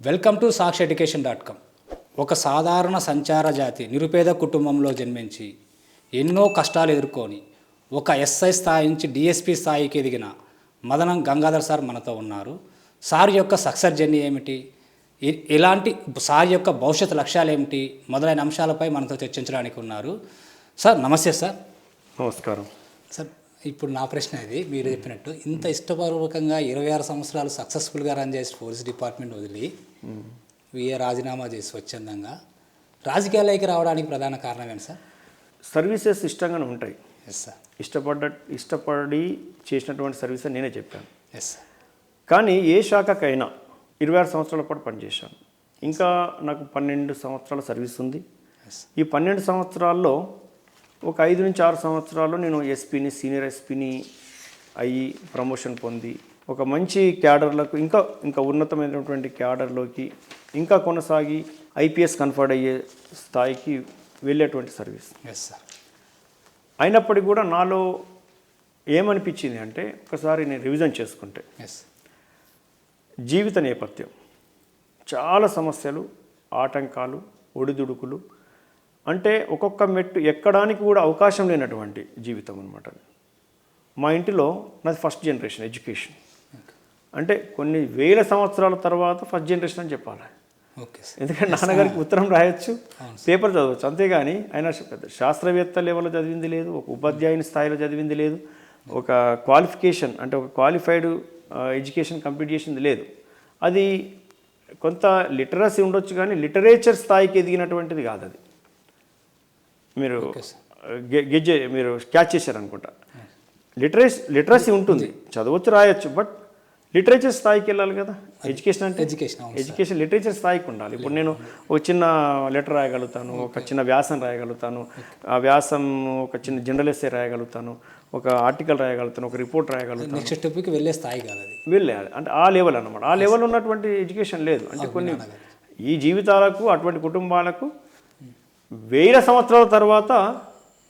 Welcome to Sakshi education dot com ఒక సాధారణ సంచార జాతి నిరుపేద కుటుంబంలో జన్మించి ఎన్నో కష్టాలు ఎదుర్కొని ఒక ఎస్ఐ స్థాయి నుంచి డిఎస్పి స్థాయికి ఎదిగిన మదనం గంగాధర్ సార్ మనతో ఉన్నారు. సార్ యొక్క సక్సెస్ జర్నీ ఏమిటి? ఎలాంటి సార్ యొక్క భవిష్యత్ లక్ష్యాలు ఏమిటి? మొదలైన అంశాలపై మనతో చర్చించడానికి ఉన్నారు. సార్ నమస్తే సార్. నమస్కారం. సార్ ఇప్పుడు నా ప్రశ్న ఇది మీరు చెప్పినట్టు ఇంత ఇష్టపూర్వకంగా ఇరవై ఆరు సంవత్సరాలు సక్సెస్ఫుల్గా రన్ చేసి పోలీస్ డిపార్ట్మెంట్ వదిలి వీఏ రాజీనామా చేసి స్వచ్ఛందంగా. రాజకీయాల్లోకి రావడానికి ప్రధాన కారణం ఏంటి సార్? సర్వీసెస్ ఇష్టంగానే ఉంటాయి. ఎస్ సార్ ఇష్టపడ్డ ఇష్టపడి చేసినటువంటి సర్వీస్ అని నేనే చెప్పాను. ఎస్ సార్ కానీ ఏ శాఖకైనా ఇరవై ఆరు సంవత్సరాల పాటు పనిచేశాను. ఇంకా నాకు పన్నెండు సంవత్సరాల సర్వీస్ ఉంది. ఈ పన్నెండు సంవత్సరాల్లో ఒక ఐదు నుంచి ఆరు సంవత్సరాల్లో నేను ఎస్పీని సీనియర్ ఎస్పీని అయ్యి ప్రమోషన్ పొంది ఒక మంచి క్యాడర్లకు ఇంకా ఇంకా ఉన్నతమైనటువంటి క్యాడర్లోకి ఇంకా కొనసాగి ఐపీఎస్ కన్ఫర్డ్ అయ్యే స్థాయికి వెళ్ళేటువంటి సర్వీస్. ఎస్ సార్ అయినప్పటికీ కూడా నాలో ఏమనిపించింది అంటే ఒకసారి నేను రివిజన్ చేసుకుంటే. ఎస్ జీవిత నేపథ్యం. చాలా సమస్యలు ఆటంకాలు ఒడిదుడుకులు. అంటే ఒక్కొక్క మెట్టు ఎక్కడానికి కూడా అవకాశం లేనటువంటి జీవితం అనమాట మా ఇంటిలో నాది ఫస్ట్ జనరేషన్ ఎడ్యుకేషన్. అంటే కొన్ని వేల సంవత్సరాల తర్వాత ఫస్ట్ జనరేషన్ అని చెప్పాలి. ఎందుకంటే నాన్నగారికి ఉత్తరం రాయొచ్చు. పేపర్ చదవచ్చు. అంతేగాని ఆయన పెద్ద శాస్త్రవేత్త లెవెల్లో చదివింది లేదు ఒక ఉపాధ్యాయుని స్థాయిలో చదివింది లేదు ఒక క్వాలిఫికేషన్ అంటే ఒక క్వాలిఫైడ్ ఎడ్యుకేషన్ కంప్లీట్ చేసింది లేదు. అది కొంత లిటరసీ ఉండొచ్చు కానీ లిటరేచర్ స్థాయికి ఎదిగినటువంటిది కాదు అది. మీరు గె- గెజ్జే మీరు క్యాచ్ చేశారనుకుంటా. లిటరేస్ లిటరసీ ఉంటుంది. చదవచ్చు రాయొచ్చు బట్ లిటరేచర్ స్థాయికి వెళ్ళాలి కదా? ఎడ్యుకేషన్ అంటే? ఎడ్యుకేషన్ ఎడ్యుకేషన్ లిటరేచర్ స్థాయికి ఉండాలి. ఇప్పుడు నేను ఒక చిన్న లెటర్ రాయగలుగుతాను ఒక చిన్న వ్యాసం రాయగలుగుతాను ఆ వ్యాసం ఒక చిన్న జనరల్ ఎస్సే రాయగలుగుతాను ఒక ఆర్టికల్ రాయగలుగుతాను ఒక రిపోర్ట్ రాయగలుగుతాను. నెక్స్ట్ స్టెప్కి వెళ్ళే స్థాయి కాదు అది. వెళ్ళాలి. అంటే ఆ లెవెల్ అన్నమాట. ఆ లెవెల్ ఉన్నటువంటి ఎడ్యుకేషన్ లేదు. అంటే కొన్ని ఈ జీవితాలకు అటువంటి కుటుంబాలకు వేల సంవత్సరాల తర్వాత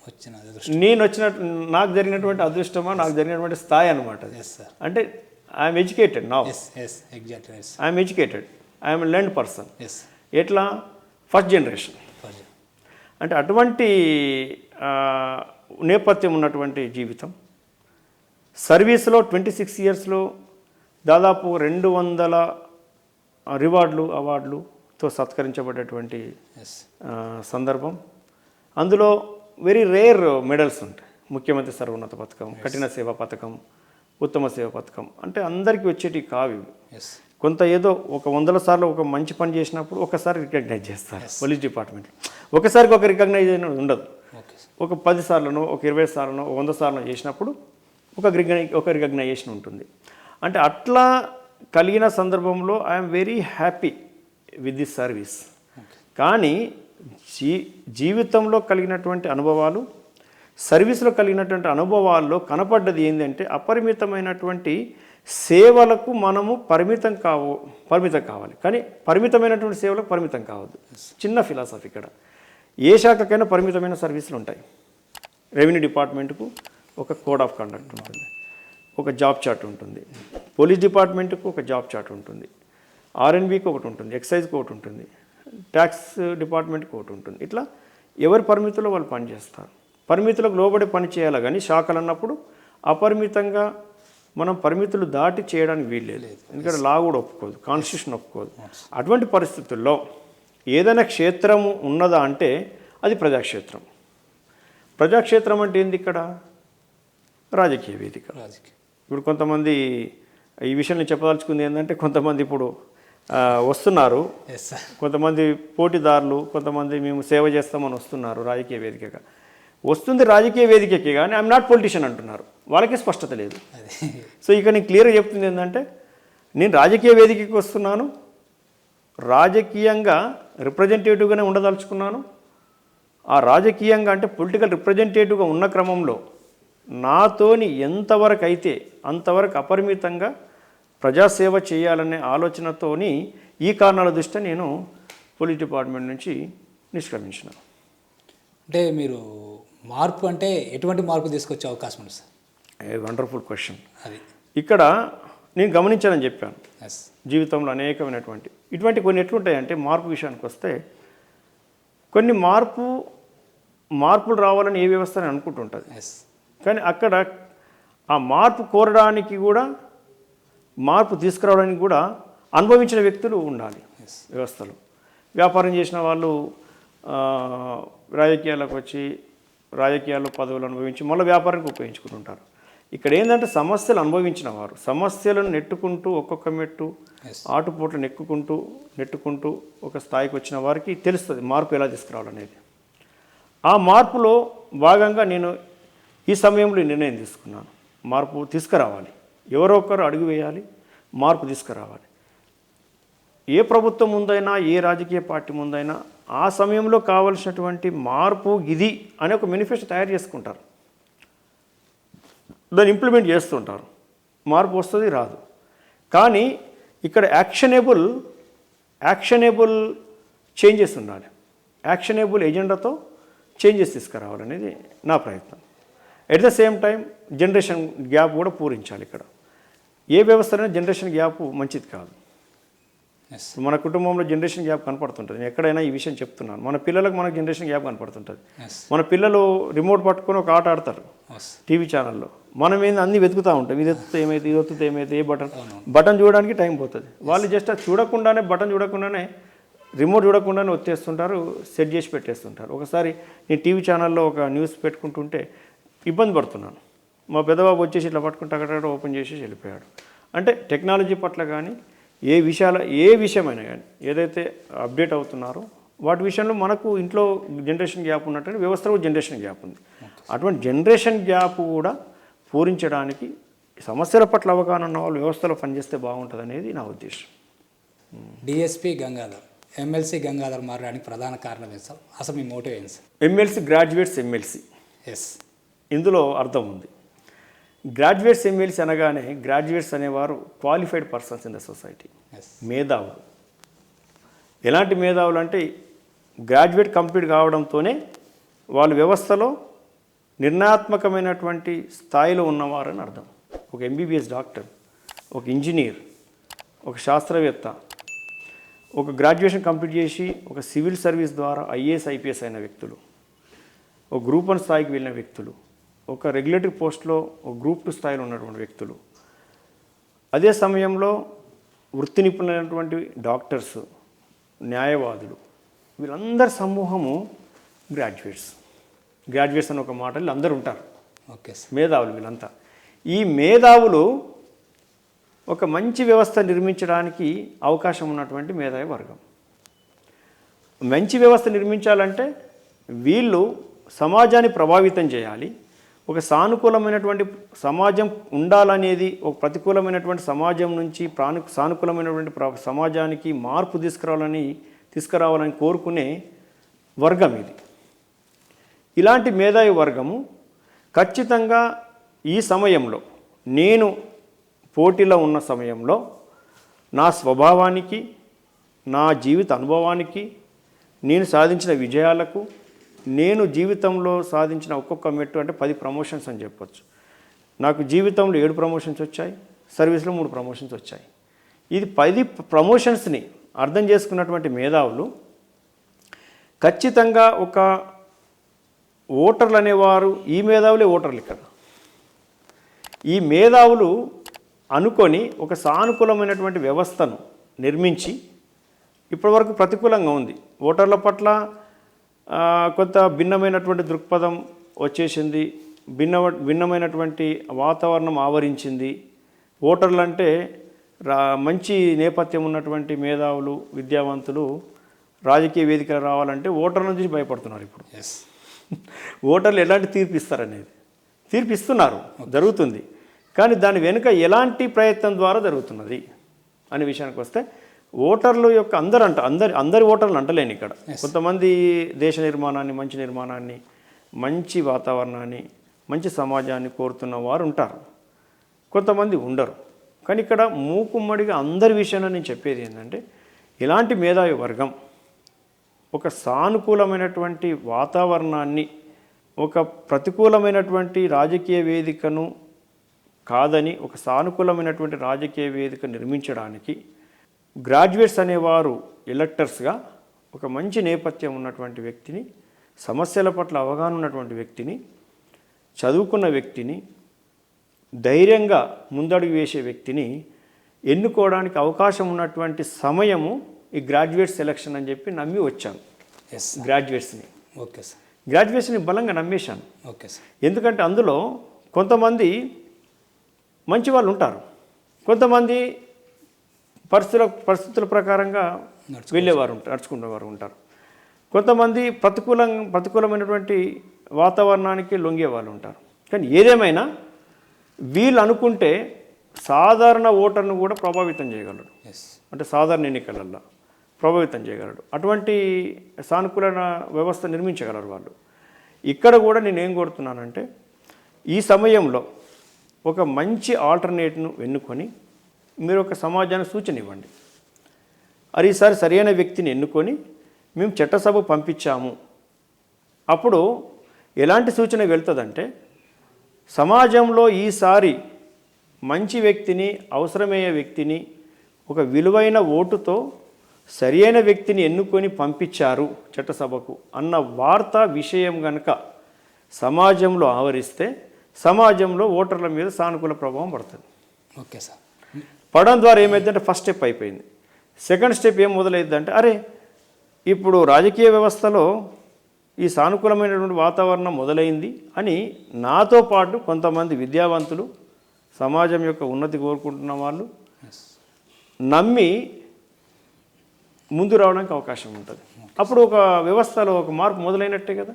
వచ్చిన నేను వచ్చినట్టు నాకు జరిగినటువంటి అదృష్టమా నాకు జరిగినటువంటి స్థాయి అనమాట అంటే ఐఎమ్ ఎడ్యుకేటెడ్ నా I'm educated I'm learn person yes ఎట్లా? ఫస్ట్ జనరేషన్ అంటే అటువంటి నేపథ్యం ఉన్నటువంటి జీవితం సర్వీస్లో ట్వంటీ సిక్స్ ఇయర్స్లో దాదాపు రెండు వందల రివార్డులు అవార్డులుతో సత్కరించబడేటువంటి సందర్భం. అందులో వెరీ రేర్ మెడల్స్ ఉంటాయి. ముఖ్యమంత్రి సర్వోన్నత పథకం కఠిన సేవా పథకం ఉత్తమ సేవ పథకం. అంటే అందరికీ వచ్చేటి కావి కొంత ఏదో ఒక వందల సార్లు ఒక మంచి పని చేసినప్పుడు ఒకసారి రికగ్నైజ్ చేస్తారు పోలీస్ డిపార్ట్మెంట్ ఒకసారికి ఒక రికగ్నైజ్ అయిన ఉండదు. ఒక పది సార్లను ఒక ఇరవై సార్లను ఒక వంద సార్లు చేసినప్పుడు ఒక రికగ్నై ఒక రికగ్నైజేషన్ ఉంటుంది. అంటే అట్లా కలిగిన సందర్భంలో I'm very happy with this service కానీ జీ జీవితంలో కలిగినటువంటి అనుభవాలు సర్వీస్లో కలిగినటువంటి అనుభవాల్లో కనపడ్డది ఏంటంటే అపరిమితమైనటువంటి సేవలకు మనము పరిమితం కావు పరిమితం కావాలి. కానీ పరిమితమైనటువంటి సేవలకు పరిమితం కావద్దు. చిన్న ఫిలాసఫీ ఇక్కడ. ఏ శాఖకైనా పరిమితమైన సర్వీసులు ఉంటాయి. రెవెన్యూ డిపార్ట్మెంట్కు ఒక కోడ్ ఆఫ్ కండక్ట్ ఉంటుంది. ఒక జాబ్ చార్ట్ ఉంటుంది. పోలీస్ డిపార్ట్మెంట్కు ఒక జాబ్ చార్ట్ ఉంటుంది. ఆర్ఎన్బికి ఒకటి ఉంటుంది. ఎక్సైజ్కి ఒకటి ఉంటుంది. ట్యాక్స్ డిపార్ట్మెంట్కి ఒకటి ఉంటుంది. ఇట్లా ఎవరి పరిమితుల్లో వాళ్ళు పనిచేస్తారు? పరిమితులకు లోబడి పని చేయాలి కానీ శాఖలు అన్నప్పుడు అపరిమితంగా మనం పరిమితులు దాటి చేయడానికి వీల్లేదు. ఎందుకంటే లా కూడా ఒప్పుకోదు కాన్స్టిట్యూషన్ ఒప్పుకోదు. అటువంటి పరిస్థితుల్లో ఏదైనా క్షేత్రము ఉన్నదా అంటే అది ప్రజాక్షేత్రం. ప్రజాక్షేత్రం అంటే ఏంది ఇక్కడ? రాజకీయ వేదిక. రాజకీయ. ఇప్పుడు కొంతమంది ఈ విషయం నేను చెప్పదలుచుకుంది ఏంటంటే కొంతమంది ఇప్పుడు వస్తున్నారు. కొంతమంది పోటీదారులు కొంతమంది మేము సేవ చేస్తామని వస్తున్నారు రాజకీయ వేదికగా. వస్తుంది రాజకీయ వేదికకి కానీ ఐఎమ్ నాట్ పొలిటీషియన్ అంటున్నారు. వాళ్ళకి స్పష్టత లేదు. అది. సో ఇక నేను క్లియర్గా చెప్తుంది ఏంటంటే నేను రాజకీయ వేదికకి వస్తున్నాను. రాజకీయంగా రిప్రజెంటేటివ్గానే ఉండదలుచుకున్నాను. ఆ రాజకీయంగా అంటే పొలిటికల్ రిప్రజెంటేటివ్గా ఉన్న క్రమంలో నాతోని ఎంతవరకు అయితే అంతవరకు అపరిమితంగా ప్రజాసేవ చేయాలనే ఆలోచనతోని ఈ కారణాల దృష్ట్యా నేను పోలీస్ డిపార్ట్మెంట్ నుంచి నిష్క్రమించినాను అంటే మీరు మార్పు అంటే ఎటువంటి మార్పు తీసుకొచ్చే అవకాశం ఉంది సార్? ఏ వండర్ఫుల్ క్వశ్చన్ అది. ఇక్కడ నేను గమనించానని చెప్పాను. ఎస్ జీవితంలో అనేకమైనటువంటి ఇటువంటి కొన్ని ఎట్లుంటాయంటే మార్పు విషయానికి వస్తే కొన్ని మార్పు మార్పులు రావాలని ఏ వ్యవస్థ అని అనుకుంటుంటుంది. ఎస్ కానీ అక్కడ ఆ మార్పు కోరడానికి కూడా మార్పు తీసుకురావడానికి కూడా అనుభవించిన వ్యక్తులు ఉండాలి వ్యవస్థలో. వ్యాపారం చేసిన వాళ్ళు రాజకీయాలకు వచ్చి రాజకీయాల్లో పదవులు అనుభవించి మళ్ళీ వ్యాపారానికి ఉపయోగించుకుంటుంటారు. ఇక్కడ ఏంటంటే సమస్యలు అనుభవించిన వారు. సమస్యలను నెట్టుకుంటూ ఒక్కొక్క మెట్టు ఆటుపోట్లు నెక్కుకుంటూ నెట్టుకుంటూ ఒక స్థాయికి వచ్చిన వారికి తెలుస్తుంది మార్పు ఎలా తీసుకురావాలనేది. ఆ మార్పులో భాగంగా నేను ఈ సమయంలో నిర్ణయం తీసుకున్నాను. మార్పు తీసుకురావాలి. ఎవరో ఒకరు అడుగు వేయాలి మార్పు తీసుకురావాలి. ఏ ప్రభుత్వం ముందైనా ఏ రాజకీయ పార్టీ ముందైనా ఆ సమయంలో కావలసినటువంటి మార్పు ఇది అనే ఒక మేనిఫెస్టో తయారు చేసుకుంటారు. దాన్ని ఇంప్లిమెంట్ చేస్తుంటారు. మార్పు వస్తుంది రాదు. కానీ ఇక్కడ యాక్షనబుల్ యాక్షనబుల్ చేంజెస్ ఉండాలి. యాక్షనబుల్ ఎజెండాతో చేంజెస్ తీసుకురావాలనేది నా ప్రయత్నం. At the same time generation gap కూడా పూరించాలి ఇక్కడ. ఏ వ్యవస్థలో జనరేషన్ గ్యాప్ మంచిది కాదు. మన కుటుంబంలో జనరేషన్ గ్యాప్ కనపడుతుంటుంది. నేను ఎక్కడైనా ఈ విషయం చెప్తున్నాను. మన పిల్లలకు మనకు జనరేషన్ గ్యాప్ కనపడుతుంటుంది. మన పిల్లలు రిమోట్ పట్టుకొని ఒక ఆట ఆడతారు. టీవీ ఛానల్లో మనం ఏంది అన్ని వెతుకుతూ ఉంటాం. ఇది ఎత్తుతే ఏమైతే ఇది ఎత్తుతే ఏమైతే ఏ బటన్ బటన్ చూడడానికి టైం పోతుంది. వాళ్ళు జస్ట్ అది చూడకుండానే బటన్ చూడకుండానే రిమోట్ చూడకుండానే వచ్చేస్తుంటారు సెట్ చేసి పెట్టేస్తుంటారు. ఒకసారి నేను టీవీ ఛానల్లో ఒక న్యూస్ పెట్టుకుంటుంటే ఇబ్బంది పడుతున్నాను. మా పెద్దబాబు వచ్చేసి ఇట్లా పట్టుకుంటే అక్కడ ఓపెన్ చేసి వెళ్ళిపోయాడు. అంటే టెక్నాలజీ పట్ల కానీ ఏ విషయాల ఏ విషయమైనా కానీ ఏదైతే అప్డేట్ అవుతున్నారో వాటి విషయంలో మనకు ఇంట్లో జనరేషన్ గ్యాప్ ఉన్నట్టు వ్యవస్థలో జనరేషన్ గ్యాప్ ఉంది. అటువంటి జనరేషన్ గ్యాప్ కూడా పూరించడానికి సమస్యల పట్ల అవగాహన ఉన్న వాళ్ళు వ్యవస్థలో పనిచేస్తే బాగుంటుంది అనేది నా ఉద్దేశం. డిఎస్పి గంగాధర్ ఎమ్మెల్సీ గంగాధర్ మారడానికి ప్రధాన కారణం ఏం సార్? అసలు మీ మోటివ్ ఏంటి sir? MLC graduates MLC. Yes ఇందులో అర్థం ఉంది. గ్రాడ్యుయేట్స్ ఎమ్మెల్సీ అనగానే గ్రాడ్యుయేట్స్ అనేవారు qualified persons in the society మేధావులు. ఎలాంటి మేధావులు అంటే గ్రాడ్యుయేట్ కంప్లీట్ కావడంతోనే వాళ్ళు వ్యవస్థలో నిర్ణయాత్మకమైనటువంటి స్థాయిలో ఉన్నవారని అర్థం. ఒక ఎంబీబీఎస్ డాక్టర్ ఒక ఇంజనీర్ ఒక శాస్త్రవేత్త ఒక గ్రాడ్యుయేషన్ కంప్లీట్ చేసి ఒక సివిల్ సర్వీస్ ద్వారా ఐఏఎస్ ఐపీఎస్ అయిన వ్యక్తులు ఒక గ్రూప్ వన్ స్థాయికి వెళ్ళిన వ్యక్తులు ఒక రెగ్యులేటరీ పోస్ట్లో ఒక గ్రూప్ టూ స్థాయిలో ఉన్నటువంటి వ్యక్తులు. అదే సమయంలో వృత్తి నిపుణులైనటువంటి డాక్టర్స్ న్యాయవాదులు వీళ్ళందరి సమూహము గ్రాడ్యుయేట్స్. గ్రాడ్యుయేట్స్ అని ఒక మాట వీళ్ళు అందరూ ఉంటారు. ఓకే మేధావులు వీళ్ళంతా. ఈ మేధావులు ఒక మంచి వ్యవస్థ నిర్మించడానికి అవకాశం ఉన్నటువంటి మేధావి వర్గం. మంచి వ్యవస్థ నిర్మించాలంటే వీళ్ళు సమాజాన్ని ప్రభావితం చేయాలి. ఒక సానుకూలమైనటువంటి సమాజం ఉండాలనేది ఒక ప్రతికూలమైనటువంటి సమాజం నుంచి ప్రాను సానుకూలమైనటువంటి ప్ర- సమాజానికి మార్పు తీసుకురావాలని తీసుకురావాలని కోరుకునే వర్గం ఇది. ఇలాంటి మేధావి వర్గము ఖచ్చితంగా ఈ సమయంలో నేను పోటీలో ఉన్న సమయంలో నా స్వభావానికి నా జీవిత అనుభవానికి నేను సాధించిన విజయాలకు నేను జీవితంలో సాధించిన ఒక్కొక్క మెట్టు అంటే పది ప్రమోషన్స్ అని చెప్పొచ్చు. నాకు జీవితంలో ఏడు ప్రమోషన్స్ వచ్చాయి సర్వీస్లో మూడు ప్రమోషన్స్ వచ్చాయి. ఇది పది ప్రమోషన్స్ని అర్థం చేసుకున్నటువంటి మేధావులు ఖచ్చితంగా ఒక ఓటర్లు అనేవారు ఈ మేధావులే ఓటర్లు ఇక్కడ. ఈ మేధావులు అనుకొని ఒక సానుకూలమైనటువంటి వ్యవస్థను నిర్మించి ఇప్పటివరకు ప్రతికూలంగా ఉంది. ఓటర్ల పట్ల కొంత భిన్నమైనటువంటి దృక్పథం వచ్చేసింది భిన్న భిన్నమైనటువంటి వాతావరణం ఆవరించింది. ఓటర్లు అంటే రా మంచి నేపథ్యం ఉన్నటువంటి మేధావులు విద్యావంతులు రాజకీయ వేదికలు రావాలంటే ఓటర్ల నుంచి భయపడుతున్నారు ఇప్పుడు. ఎస్ ఓటర్లు ఎలాంటి తీర్పు ఇస్తారనేది. తీర్పు ఇస్తున్నారు జరుగుతుంది. కానీ దాని వెనుక ఎలాంటి ప్రయత్నం ద్వారా జరుగుతున్నది అనే విషయానికి వస్తే ఓటర్లు యొక్క అందరు అంట అందరి అందరి ఓటర్లు అంటలేను ఇక్కడ. కొంతమంది దేశ నిర్మాణాన్ని మంచి నిర్మాణాన్ని మంచి వాతావరణాన్ని మంచి సమాజాన్ని కోరుతున్న వారు ఉంటారు. కొంతమంది ఉండరు. కానీ ఇక్కడ మూకుమ్మడిగా అందరి విషయంలో నేను చెప్పేది ఏంటంటే ఇలాంటి మేధావి వర్గం ఒక సానుకూలమైనటువంటి వాతావరణాన్ని ఒక ప్రతికూలమైనటువంటి రాజకీయ వేదికను కాదని ఒక సానుకూలమైనటువంటి రాజకీయ వేదిక నిర్మించడానికి గ్రాడ్యుయేట్స్ అనేవారు ఎలక్టర్స్గా ఒక మంచి నేపథ్యం ఉన్నటువంటి వ్యక్తిని సమస్యల పట్ల అవగాహన ఉన్నటువంటి వ్యక్తిని చదువుకున్న వ్యక్తిని ధైర్యంగా ముందడుగు వేసే వ్యక్తిని ఎన్నుకోవడానికి అవకాశం ఉన్నటువంటి సమయము ఈ గ్రాడ్యుయేట్ సెలక్షన్ అని చెప్పి నమ్మి వచ్చాను ఎస్ గ్రాడ్యుయేట్స్ని. ఓకే సార్ గ్రాడ్యుయేట్స్ని బలంగా నమ్మేశాను. ఓకే సార్ ఎందుకంటే అందులో కొంతమంది మంచి వాళ్ళు ఉంటారు. కొంతమంది పరిస్థితుల పరిస్థితుల ప్రకారంగా వెళ్ళేవారు ఉంటారు నడుచుకునేవారు ఉంటారు. కొంతమంది ప్రతికూలం ప్రతికూలమైనటువంటి వాతావరణానికి లొంగే వాళ్ళు ఉంటారు. కానీ ఏదేమైనా వీళ్ళు అనుకుంటే సాధారణ ఓటర్ను కూడా ప్రభావితం చేయగలరు ఎస్ అంటే సాధారణ ఎన్నికలల్లో ప్రభావితం చేయగలడు. అటువంటి సానుకూల వ్యవస్థ నిర్మించగలరు వాళ్ళు. ఇక్కడ కూడా నేను ఏం కోరుతున్నానంటే ఈ సమయంలో ఒక మంచి ఆల్టర్నేట్ను ఎన్నుకొని మీరు ఒక సమాజానికి సూచన ఇవ్వండి అది ఈసారి సరైన వ్యక్తిని ఎన్నుకొని మేము చట్టసభ పంపించాము. అప్పుడు ఎలాంటి సూచన వెళ్తుందంటే సమాజంలో ఈసారి మంచి వ్యక్తిని అవసరమయ్యే వ్యక్తిని ఒక విలువైన ఓటుతో సరియైన వ్యక్తిని ఎన్నుకొని పంపించారు చట్టసభకు అన్న వార్త విషయం గనక సమాజంలో ఆవరిస్తే సమాజంలో ఓటర్ల మీద సానుకూల ప్రభావం పడుతుంది. Okay sir. పడడం ద్వారా ఏమైందంటే ఫస్ట్ స్టెప్ అయిపోయింది. సెకండ్ స్టెప్ ఏం మొదలైందంటే అరే ఇప్పుడు రాజకీయ వ్యవస్థలో ఈ సానుకూలమైనటువంటి వాతావరణం మొదలైంది అని నాతో పాటు కొంతమంది విద్యావంతులు సమాజం యొక్క ఉన్నతి కోరుకుంటున్న వాళ్ళు నమ్మి ముందు రావడానికి అవకాశం ఉంటుంది. అప్పుడు ఒక వ్యవస్థలో ఒక మార్పు మొదలైనట్టే కదా.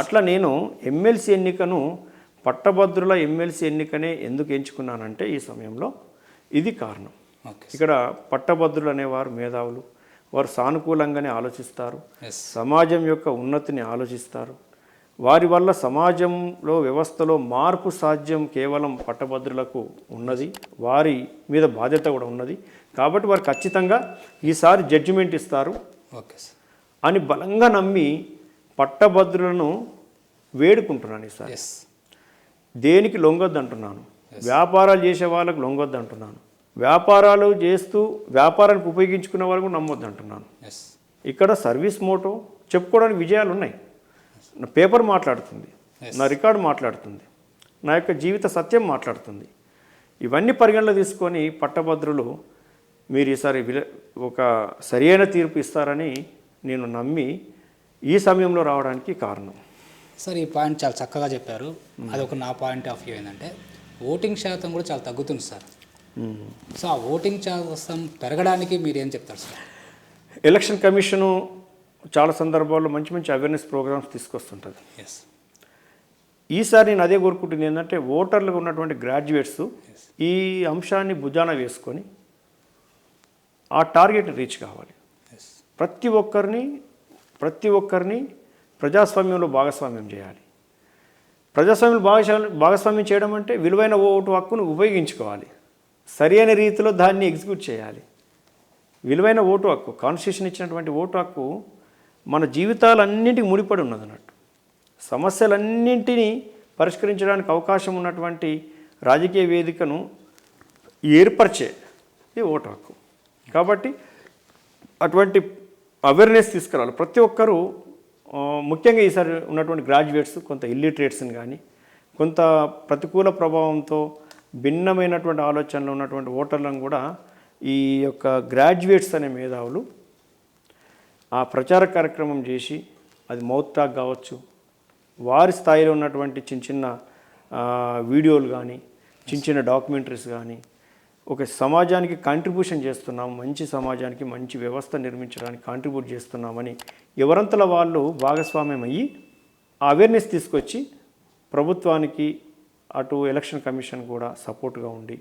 అట్లా నేను ఎమ్మెల్సీ ఎన్నికను పట్టభద్రుల ఎమ్మెల్సీ ఎన్నికనే ఎందుకు ఎంచుకున్నానంటే ఈ సమయంలో ఇది కారణం. ఇక్కడ పట్టభద్రులు అనేవారు మేధావులు. వారు సానుకూలంగానే ఆలోచిస్తారు. సమాజం యొక్క ఉన్నతిని ఆలోచిస్తారు. వారి వల్ల సమాజంలో వ్యవస్థలో మార్పు సాధ్యం కేవలం పట్టభద్రులకు ఉన్నది. వారి మీద బాధ్యత కూడా ఉన్నది. కాబట్టి వారు ఖచ్చితంగా ఈసారి జడ్జిమెంట్ ఇస్తారు. Okay sir. అని బలంగా నమ్మి పట్టభద్రులను వేడుకుంటున్నాను ఈసారి. దేనికి లొంగొద్దు అంటున్నాను వ్యాపారాలు చేసే వాళ్ళకు లొంగొద్దు అంటున్నాను. వ్యాపారాలు చేస్తూ వ్యాపారానికి ఉపయోగించుకునే వాళ్ళకు నమ్మొద్దు అంటున్నాను. ఇక్కడ సర్వీస్ మోటో చెప్పుకోవడానికి విజయాలు ఉన్నాయి. నా పేపర్ మాట్లాడుతుంది. నా రికార్డు మాట్లాడుతుంది. నా యొక్క జీవిత సత్యం మాట్లాడుతుంది. ఇవన్నీ పరిగణలో తీసుకొని పట్టభద్రులు మీరు ఈసారి విల ఒక సరియైన తీర్పు ఇస్తారని నేను నమ్మి ఈ సమయంలో రావడానికి కారణం. సార్ ఈ పాయింట్ చాలా చక్కగా చెప్పారు. అది ఒక నా పాయింట్ ఆఫ్ వ్యూ ఏంటంటే ఓటింగ్ శాతం కూడా చాలా తగ్గుతుంది సార్. సో ఆ ఓటింగ్ శాతం పెరగడానికి మీరు ఏం చెప్తారు సార్? ఎలక్షన్ కమిషను చాలా సందర్భాల్లో మంచి మంచి అవేర్నెస్ ప్రోగ్రామ్స్ తీసుకొస్తుంటుంది. ఎస్ ఈసారి నేను అదే కోరుకుంటుంది ఏంటంటే ఓటర్లకు ఉన్నటువంటి గ్రాడ్యుయేట్స్ ఈ అంశాన్ని భుజాన వేసుకొని ఆ టార్గెట్ని రీచ్ కావాలి. ప్రతి ఒక్కరిని ప్రతి ఒక్కరిని ప్రజాస్వామ్యంలో భాగస్వామ్యం చేయాలి. ప్రజాస్వామ్యం భాగస్వామ్యం భాగస్వామ్యం చేయడం అంటే విలువైన ఓటు హక్కును ఉపయోగించుకోవాలి. సరైన రీతిలో దాన్ని ఎగ్జిక్యూట్ చేయాలి. విలువైన ఓటు హక్కు కాన్స్టిట్యూషన్ ఇచ్చినటువంటి ఓటు హక్కు మన జీవితాలన్నింటికి ముడిపడి ఉన్నది అన్నట్టు. సమస్యలన్నింటినీ పరిష్కరించడానికి అవకాశం ఉన్నటువంటి రాజకీయ వేదికను ఏర్పరిచే ఈ ఓటు హక్కు. కాబట్టి అటువంటి అవేర్నెస్ తీసుకురావాలి. ప్రతి ఒక్కరూ ముఖ్యంగా ఈసారి ఉన్నటువంటి గ్రాడ్యుయేట్స్ కొంత ఇల్లిటరేట్స్ని కానీ కొంత ప్రతికూల ప్రభావంతో భిన్నమైనటువంటి ఆలోచనలు ఉన్నటువంటి ఓటర్లను కూడా ఈ యొక్క గ్రాడ్యుయేట్స్ అనే మేధావులు ఆ ప్రచార కార్యక్రమం చేసి అది మౌత్ టాక్ కావచ్చు వారి స్థాయిలో ఉన్నటువంటి చిన్న చిన్న వీడియోలు కానీ చిన్న చిన్న డాక్యుమెంటరీస్ కానీ ఒక సమాజానికి కాంట్రిబ్యూషన్ చేస్తున్నాం మంచి సమాజానికి మంచి వ్యవస్థ నిర్మించడానికి కాంట్రిబ్యూట్ చేస్తున్నామని ఎవరంతల వాళ్ళు భాగస్వామ్యం అయ్యి అవేర్నెస్ తీసుకొచ్చి ప్రభుత్వానికి అటు ఎలక్షన్ కమిషన్ కూడా సపోర్ట్గా ఉండి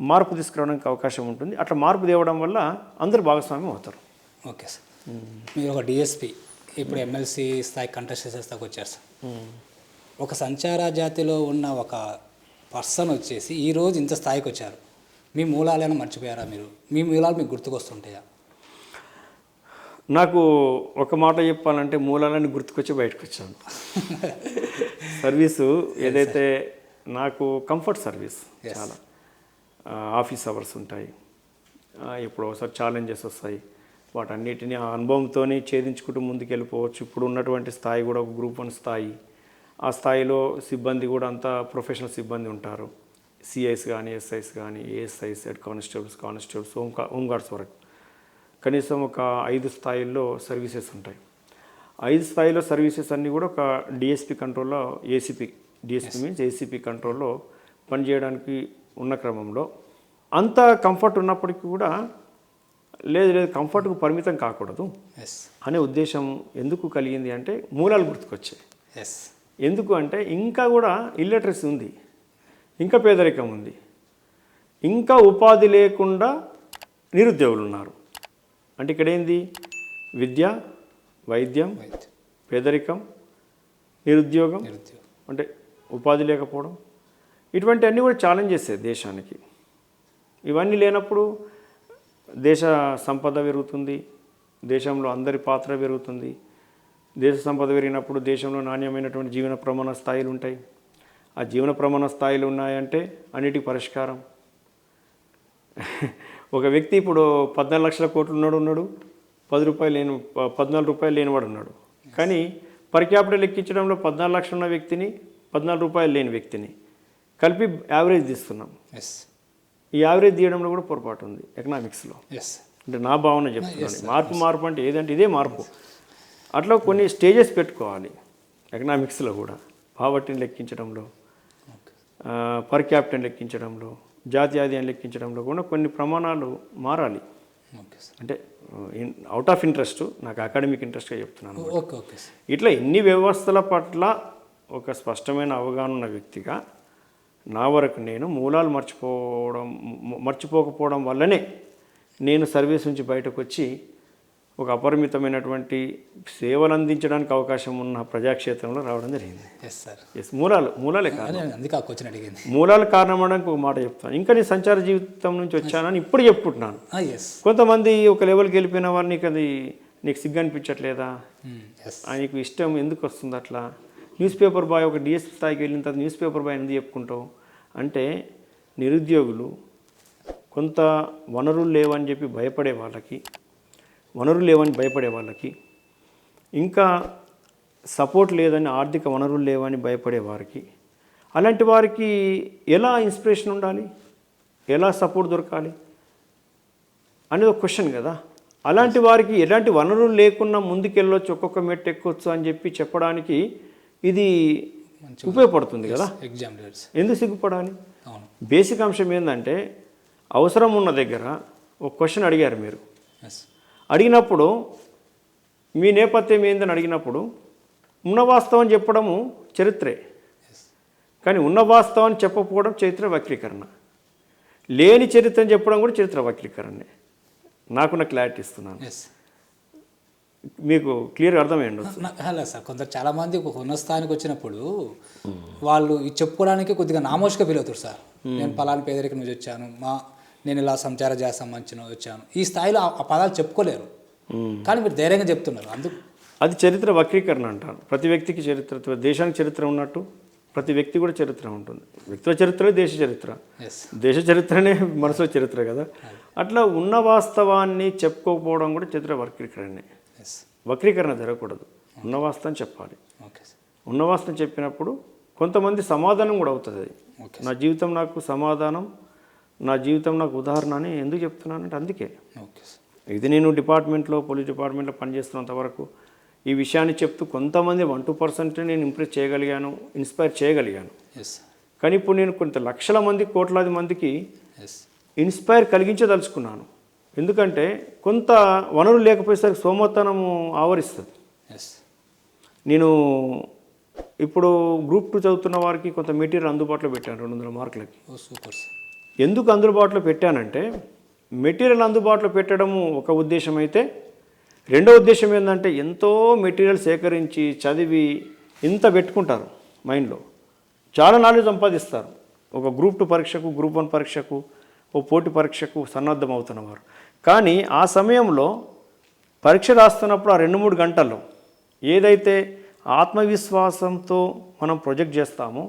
మార్పు తీసుకురావడానికి అవకాశం ఉంటుంది. అట్లా మార్పు తేవడం వల్ల అందరూ భాగస్వామ్యం అవుతారు. Okay sir. మీరు ఒక డిఎస్పి ఇప్పుడు ఎమ్మెల్సీ స్థాయి కంటెస్టెన్సీ స్థాయికి వచ్చారు సార్. ఒక సంచార జాతిలో ఉన్న ఒక పర్సన్ వచ్చేసి ఈరోజు ఇంత స్థాయికి వచ్చారు. మీ మూలాలను మర్చిపోయారా మీరు? మీ మూలాలు మీకు గుర్తుకొస్తుంటాయా? నాకు ఒక మాట చెప్పాలంటే మూలాలని గుర్తుకొచ్చి బయటకు వచ్చాను సర్వీసు ఏదైతే నాకు కంఫర్ట్ సర్వీస్. చాలా ఆఫీస్ అవర్స్ ఉంటాయి. ఇప్పుడు ఒకసారి ఛాలెంజెస్ వస్తాయి. వాటన్నిటిని ఆ అనుభవంతో ఛేదించుకుంటూ ముందుకు వెళ్ళిపోవచ్చు ఇప్పుడు ఉన్నటువంటి స్థాయి కూడా ఒక గ్రూప్ వన్ స్థాయి. ఆ స్థాయిలో సిబ్బంది కూడా అంతా ప్రొఫెషనల్ సిబ్బంది ఉంటారు. సిఐస్ కానీ ఎస్ఐస్ కానీ ASIs head constables constables home home guards వరకు. కనీసం ఒక ఐదు స్థాయిల్లో సర్వీసెస్ ఉంటాయి. ఐదు స్థాయిలో సర్వీసెస్ అన్నీ కూడా ఒక డిఎస్పి కంట్రోల్లో ఏసీపీ డిఎస్పి మీన్స్ ఏసీపీ కంట్రోల్లో పనిచేయడానికి ఉన్న క్రమంలో. అంత కంఫర్ట్ ఉన్నప్పటికీ కూడా లేదు లేదు కంఫర్ట్కు పరిమితం కాకూడదు ఎస్ అనే ఉద్దేశం ఎందుకు కలిగింది అంటే మూలాలు గుర్తుకొచ్చాయి. ఎస్ ఎందుకు అంటే ఇంకా కూడా ఇల్లటరసీ ఉంది. ఇంకా పేదరికం ఉంది. ఇంకా ఉపాధి లేకుండా నిరుద్యోగులు ఉన్నారు. అంటే ఇక్కడ ఏంది? విద్య వైద్యం పేదరికం నిరుద్యోగం అంటే ఉపాధి లేకపోవడం. ఇటువంటి అన్నీ కూడా చేస్తాయి దేశానికి. ఇవన్నీ లేనప్పుడు దేశ సంపద పెరుగుతుంది దేశంలో అందరి పాత్ర పెరుగుతుంది. దేశ సంపద పెరిగినప్పుడు దేశంలో నాణ్యమైనటువంటి జీవన ప్రమాణ స్థాయిలు ఉంటాయి. ఆ జీవన ప్రమాణ స్థాయిలు ఉన్నాయంటే అన్నిటికీ పరిష్కారం. ఒక వ్యక్తి ఇప్పుడు పద్నాలుగు లక్షల కోట్లు ఉన్నాడు ఉన్నాడు పది రూపాయలు లేని పద్నాలుగు రూపాయలు లేనివాడు ఉన్నాడు. కానీ పర్ క్యాపిటల్ లెక్కించడంలో పద్నాలుగు లక్షలు ఉన్న వ్యక్తిని పద్నాలుగు రూపాయలు లేని వ్యక్తిని కలిపి యావరేజ్ తీస్తున్నాం ఎస్ ఈ యావరేజ్ తీయడంలో కూడా పొరపాటు ఉంది ఎకనామిక్స్లో ఎస్ అంటే నా భావన చెప్తున్నాను. మార్పు మార్పు అంటే ఏదంటే ఇదే మార్పు. అట్లా కొన్ని స్టేజెస్ పెట్టుకోవాలి ఎకనామిక్స్లో కూడా. పావర్టీని లెక్కించడంలో పర్ క్యాపిటల్ లెక్కించడంలో జాతీయాదాయం లెక్కించడంలో కూడా కొన్ని ప్రమాణాలు మారాలి. అంటే అవుట్ ఆఫ్ ఇంట్రెస్ట్ నాకు అకాడమిక్ ఇంట్రెస్ట్గా చెప్తున్నాను ఇట్లా ఎన్ని వ్యవస్థల పట్ల ఒక స్పష్టమైన అవగాహన ఉన్న వ్యక్తిగా నా వరకు నేను మూలాలు మర్చిపోవడం మర్చిపోకపోవడం వల్లనే నేను సర్వీస్ నుంచి బయటకు వచ్చి ఒక అపరిమితమైనటువంటి సేవలు అందించడానికి అవకాశం ఉన్న ప్రజాక్షేత్రంలో రావడం జరిగింది. ఎస్ సార్ ఎస్ మూలాలు మూలాలే అందుకే క్వశ్చన్ అడిగింది. మూలాలు కారణమవడానికి ఒక మాట చెప్తాను. ఇంకా నేను సంచార జీవితం నుంచి వచ్చానని ఇప్పుడు చెప్పుకుంటున్నాను. ఎస్ కొంతమంది ఒక లెవెల్కి వెళ్ళిపోయిన వారు నీకు అది నీకు సిగ్గు అనిపించట్లేదా? ఎస్ ఆయనకు ఇష్టం ఎందుకు వస్తుంది అట్లా? న్యూస్ పేపర్ బాయ్ ఒక డిఎస్పీ స్థాయికి వెళ్ళిన తర్వాత న్యూస్ పేపర్ బాయ్ ఎందుకు చెప్పుకుంటావు? అంటే నిరుద్యోగులు కొంత వనరులు లేవని చెప్పి భయపడే వాళ్ళకి వనరులు లేవని భయపడే వాళ్ళకి ఇంకా సపోర్ట్ లేదని ఆర్థిక వనరులు లేవని భయపడే వారికి అలాంటి వారికి ఎలా ఇన్స్పిరేషన్ ఉండాలి? ఎలా సపోర్ట్ దొరకాలి? అనేది ఒక క్వశ్చన్ కదా. అలాంటి వారికి ఎలాంటి వనరులు లేకుండా ముందుకెళ్ళొచ్చు ఒక్కొక్క మెట్టు ఎక్కొచ్చు అని చెప్పి చెప్పడానికి ఇది ఉపయోగపడుతుంది కదా. ఎగ్జామ్ డేట్స్ ఎందుకు సిగ్గుపడాలి? బేసిక్ అంశం ఏంటంటే అవసరం ఉన్న దగ్గర ఒక క్వశ్చన్ అడిగారు మీరు. అడిగినప్పుడు మీ నేపథ్యం ఏందని అడిగినప్పుడు ఉన్న వాస్తవం చెప్పడము చరిత్రే. కానీ ఉన్న వాస్తవాన్ని చెప్పకపోవడం చరిత్ర వక్రీకరణ. లేని చరిత్రని చెప్పడం కూడా చరిత్ర వక్రీకరణే. నాకున్న క్లారిటీ ఇస్తున్నాను. ఎస్ మీకు క్లియర్గా అర్థమైండు అలా సార్ కొందరు చాలా మంది ఒక ఉన్నత స్థానికి వచ్చినప్పుడు వాళ్ళు ఇది చెప్పుకోవడానికి కొద్దిగా నామోషిగా ఫీల్ అవుతారు సార్. నేను పలానా పేదరికం నుంచి వచ్చాను మా నేను ఇలా సంచార చేస్తాం మంచిన వచ్చాను. ఈ స్థాయిలో ఆ- పదాలు చెప్పుకోలేరు. కానీ మీరు ధైర్యంగా చెప్తున్నారు. అందుకు అది చరిత్ర వక్రీకరణ అంటారు. ప్రతి వ్యక్తికి చరిత్ర దేశానికి చరిత్ర ఉన్నట్టు ప్రతి వ్యక్తి కూడా చరిత్ర ఉంటుంది. వ్యక్తుల చరిత్ర దేశ చరిత్ర. దేశ చరిత్రనే మనసులో చరిత్ర కదా. అట్లా ఉన్న వాస్తవాన్ని చెప్పుకోకపోవడం కూడా చరిత్ర వక్రీకరణే. వక్రీకరణ జరగకూడదు. ఉన్న వాస్తవం చెప్పాలి. ఉన్న వాస్తవం చెప్పినప్పుడు కొంతమంది సమాధానం కూడా అవుతుంది. నా జీవితం నాకు సమాధానం నా జీవితం నాకు ఉదాహరణ అని ఎందుకు చెప్తున్నానంటే అందుకే. Okay sir. ఇది నేను డిపార్ట్మెంట్లో పోలీస్ డిపార్ట్మెంట్లో పనిచేస్తున్నంత వరకు ఈ విషయాన్ని చెప్తూ కొంతమంది వన్ టూ పర్సెంట్ నేను ఇంప్రెస్ చేయగలిగాను ఇన్స్పైర్ చేయగలిగాను. ఎస్ కానీ ఇప్పుడు నేను కొంత లక్షల మంది కోట్లాది మందికి ఇన్స్పైర్ కలిగించదలుచుకున్నాను. ఎందుకంటే కొంత వనరు లేకపోయేసరికి సోమతనము ఆవరిస్తుంది. ఎస్ నేను ఇప్పుడు గ్రూప్ టూ చదువుతున్న వారికి కొంత మెటీరియల్ అందుబాటులో పెట్టాను రెండు వందల మార్కులకి. Super sir. ఎందుకు అందుబాటులో పెట్టానంటే మెటీరియల్ అందుబాటులో పెట్టడము ఒక ఉద్దేశం అయితే రెండో ఉద్దేశం ఏంటంటే ఎంతో మెటీరియల్ సేకరించి చదివి ఇంత పెట్టుకుంటారు మైండ్లో. చాలా నాలెడ్జ్ సంపాదిస్తారు. ఒక గ్రూప్ టూ పరీక్షకు గ్రూప్ వన్ పరీక్షకు ఓ పోటీ పరీక్షకు సన్నద్ధం అవుతున్నవారు కానీ ఆ సమయంలో పరీక్ష రాస్తున్నప్పుడు ఆ రెండు మూడు గంటల్లో ఏదైతే ఆత్మవిశ్వాసంతో మనం ప్రొజెక్ట్ చేస్తామో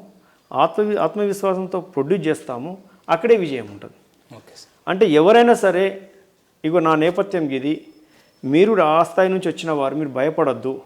ఆత్మ ఆత్మవిశ్వాసంతో ప్రొడ్యూస్ చేస్తామో అక్కడే విజయం ఉంటుంది. Okay sir. అంటే ఎవరైనా సరే ఇగో నా నేపథ్యం ఇది మీరు ఆ స్థాయి నుంచి వచ్చిన వారు మీరు భయపడొద్దు.